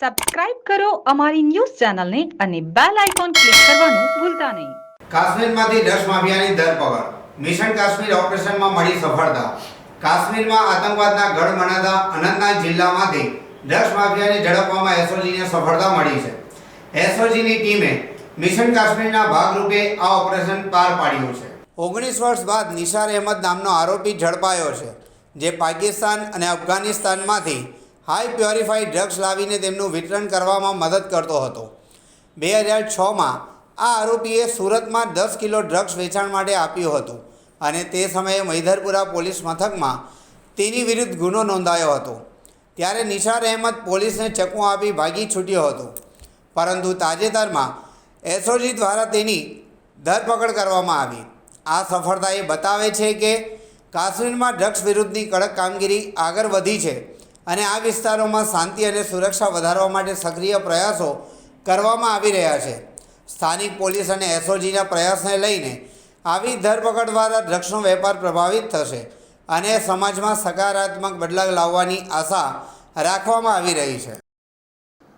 Subscribe કરો અમારી news ચેનલને અને બેલ આઇકોન ક્લિક કરવાનું ભૂલતા નહીં. કાશ્મીરમાંથી ડ્રગ્સ માફિયાની ધરપકડ. મિશન કાશ્મીર ઓપરેશનમાં મળી સફળતા. કાશ્મીરમાં આતંકવાદના ગઢ મનાતા અનંતનાગ જિલ્લામાંથી ડ્રગ્સ માફિયાને ઝડપવામાં એસઓજીને સફળતા મળી છે. એસઓજીની ટીમે મિશન કાશ્મીરના ભાગરૂપે આ ઓપરેશન પાર પાડ્યું છે. ઓગણીસ વર્ષ બાદ નિશાર અહેમદ નામનો આરોપી ઝડપાયો છે, જે પાકિસ્તાન અને અફઘાનિસ્તાનમાંથી હાઈ પ્યોરિફાઈડ ડ્રગ્સ લાવીને તેમનું વિતરણ કરવામાં મદદ કરતો હતો. બે હજાર છમાં આ આરોપીએ સુરતમાં દસ કિલો ડ્રગ્સ વેચાણ માટે આપ્યું હતું અને તે સમયે મૈધરપુરા પોલીસ મથકમાં તેની વિરુદ્ધ ગુનો નોંધાયો હતો. ત્યારે નિશાર અહેમદ પોલીસને ચકમો આપી ભાગી છૂટ્યો હતો. પરંતુ તાજેતરમાં એસઓજી દ્વારા તેની ધરપકડ કરવામાં આવી. આ સફળતા એ બતાવે છે કે કાશ્મીરમાં ડ્રગ્સ વિરુદ્ધની કડક કામગીરી આગળ વધી છે. અને આ વિસ્તારોમાં શાંતિ અને સુરક્ષા વધારવા માટે સક્રિય પ્રયાસો કરવામાં આવી રહ્યા છે. સ્થાનિક પોલીસ અને એસઓજીના પ્રયાસને લઈને આવી ધરપકડ દ્વારા ડ્રગ્સનો વેપાર પ્રભાવિત થશે અને સમાજમાં સકારાત્મક બદલાવ લાવવાની આશા રાખવામાં આવી રહી છે.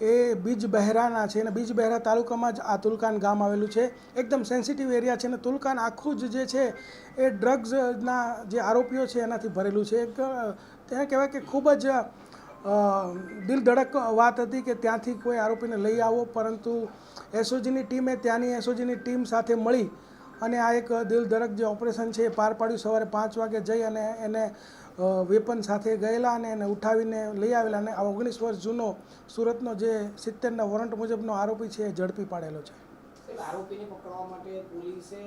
એ બીજ બહેરાના છે અને બીજ બહેરા તાલુકામાં જ આ તુલકાન ગામ આવેલું છે. એકદમ સેન્સિટિવ એરિયા છે અને તુલકાન આખું જ જે છે એ ડ્રગ્સના જે આરોપીઓ છે એનાથી ભરેલું છે. એક, ત્યાં કહેવાય કે ખૂબ જ દિલ ધડક વાત હતી કે ત્યાંથી કોઈ આરોપીને લઈ આવો, પરંતુ એસઓજીની ટીમે ત્યાંની એસઓજીની ટીમ સાથે મળી અને આ એક દિલ ધડક જે ઓપરેશન છે એ પાર પાડ્યું. સવારે પાંચ વાગે જઈ અને એને વેપન સાથે ગયેલા અને એને ઉઠાવીને લઈ આવેલા અને આ ઓગણીસ વર્ષ જૂનો સુરતનો જે સિત્તેરના વોરંટ મુજબનો આરોપી છે એ ઝડપી પાડેલો છે. આરોપીને પકડવા માટે પોલીસે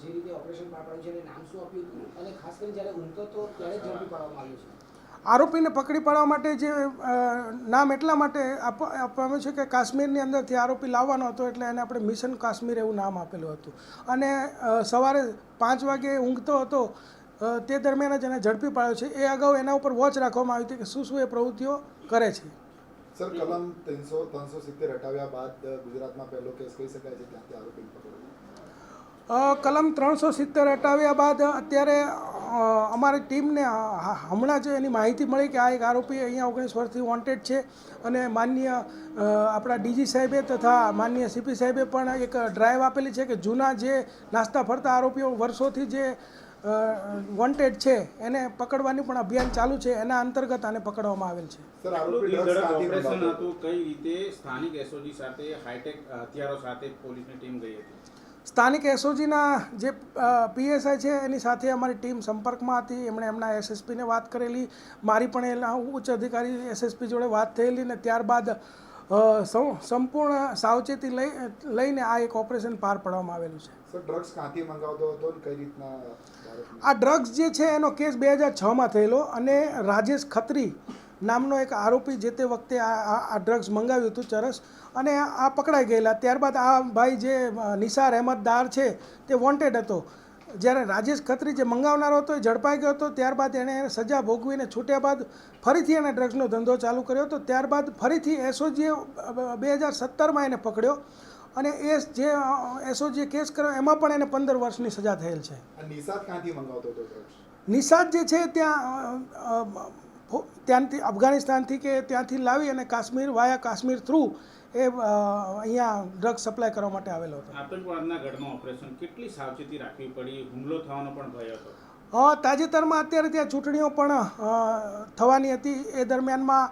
જે રીતે ઓપરેશન પાર પાડ્યું છે નામ શું આપ્યું અને ખાસ કરીને જ્યારે ઊંઘતો તો ત્યારે ઝડપી પાડવામાં આવ્યું છે. આરોપીને પકડી પાડવા માટે જે નામ એટલા માટે આપ- આપવામાં છે કે કાશ્મીરની અંદરથી આરોપી લાવવાનો હતો એટલે એને આપણે મિશન કાશ્મીર એવું નામ આપેલું હતું. અને સવારે પાંચ વાગે ઊંઘતો હતો તે દરમિયાન જ એને ઝડપી પાડ્યો છે. એ અગાઉ એના ઉપર વોચ રાખવામાં આવી હતી કે શું શું એ પ્રવૃત્તિઓ કરે છે. સર કલમ ત્રણસો ત્રણસો સિત્તેર હટાવ્યા બાદ ગુજરાતમાં પહેલો કેસ કહી શકાય છે ત્યાંથી આરોપી પકડ્યો કલમ ત્રણસો સિત્તેર હટાવ્યા બાદ અત્યારે અમારી ટીમને હમણાં જ એની માહિતી મળી કે આ એક આરોપી અહીંયા ઓગણીસ વર્ષથી વોન્ટેડ છે અને માનનીય આપણા ડીજી સાહેબે તથા માનનીય સીપી સાહેબે પણ એક ડ્રાઈવ આપેલી છે કે જૂના જે નાસ્તા ફરતા આરોપીઓ વર્ષોથી જે વોન્ટેડ છે એને પકડવાની પણ અભિયાન ચાલુ છે એના અંતર્ગત આને પકડવામાં આવેલ છે. સર ઓપરેશન હતું કઈ રીતે સ્થાનિક એસઓજી સાથે હાઈટેક હથિયારો સાથે પોલીસની ટીમ ગઈ હતી? સ્થાનિક એસઓજીના જે પીએસઆઈ છે એની સાથે અમારી ટીમ સંપર્કમાં હતી એમણે એમના એસએસપીને વાત કરેલી. મારી પણ એના ઉચ્ચ અધિકારી એસએસપી જોડે વાત થયેલી ને ત્યારબાદ સંપૂર્ણ સાવચેતી લઈ લઈને આ એક ઓપરેશન પાર પાડવામાં આવેલું છે. ડ્રગ્સ ક્યાંથી મંગાવતો હતો કઈ રીતના આ ડ્રગ્સ જે છે એનો કેસ બે હજાર છમાં થયેલો અને રાજેશ ખત્રી નામનો એક આરોપી જે તે વખતે આ ડ્રગ્સ મંગાવ્યું હતું ચરસ અને આ પકડાઈ ગયેલા. ત્યારબાદ આ ભાઈ જે નિશાર નિસાર અહેમદ દાર છે તે વોન્ટેડ હતો. જ્યારે રાજેશ ખત્રી જે મંગાવનારો હતો એ ઝડપાઈ ગયો હતો ત્યારબાદ એણે સજા ભોગવીને છૂટ્યા બાદ ફરીથી એણે ડ્રગ્સનો ધંધો ચાલુ કર્યો હતો. ત્યારબાદ ફરીથી એસઓજીએ બે હજાર સત્તરમાં એને પકડ્યો અને એ જે એસઓજીએ કેસ કર્યો એમાં પણ એને પંદર વર્ષની સજા થયેલ છે. નિશાદ નિષાદ જે છે ત્યાં ત્યાંથી અફઘાનિસ્તાનથી કે ત્યાંથી લાવી અને કાશ્મીર વાયા કાશ્મીર થ્રુ એ અહીંયા ડ્રગ સપ્લાય કરવા માટે આવેલો હતો. આતંકવાદના ગઢમાં ઓપરેશન કેટલી સાવચેતી રાખવી પડી? હુમલો થવાનો પણ ભય હતો. તાજેતરમાં અત્યારે ત્યાં ચૂંટણીઓ પણ થવાની હતી. એ દરમિયાનમાં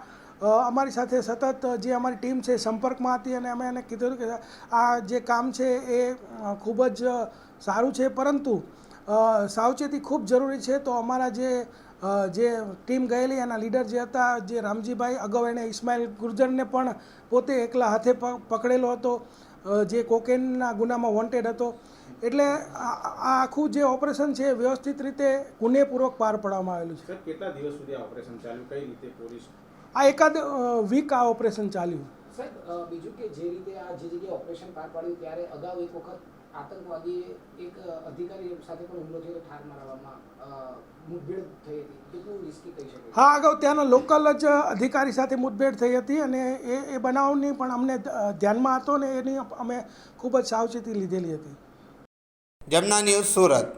અમારી સાથે સતત જે અમારી ટીમ છે સંપર્કમાં હતી અને અમે એને કીધું કે આ જે કામ છે એ ખૂબ જ સારું છે. પરંતુ સાવચેતી ખૂબ જરૂરી છે. તો અમારા જે જે ટીમ ગયેલી એના લીડર જે હતા જે રામજીભાઈ અગાઉ એણે ઇસ્માઇલ ગુર્જરને પણ પોતે એકલા હાથે પ- પકડેલો હતો. જે કોકેનના ગુનામાં વોન્ટેડ હતો. એટલે આ આખું જે ઓપરેશન છે એ વ્યવસ્થિત રીતે ગુનેપૂર્વક પાર પાડવામાં આવેલું છે. કેટલા દિવસ સુધી આ ઓપરેશન ચાલ્યું? કઈ રીતે પોલીસ આ એકાદ વીક આ ઓપરેશન ચાલ્યું. સાહેબ બીજું કે જે રીતે આ જે જગ્યાએ ઓપરેશન પાર પાડ્યું ત્યારે અગાઉ એક વખત આતંકવાદીએ એક અધિકારી સાથે પણ હુમલો થયો ઠાર મારવામાં મુઠભેડ થઈ હતી. કેટલું રિસ્કી કહી શકાય? હા અગાઉ ત્યાંના લોકલ જ અધિકારી સાથે મુઠભેડ થઈ હતી અને એ એ બનાવની પણ અમને ધ્યાનમાં હતો ને એની અમે ખૂબ જ સાવચેતી લીધેલી હતી. જમના ન્યૂઝ સુરત.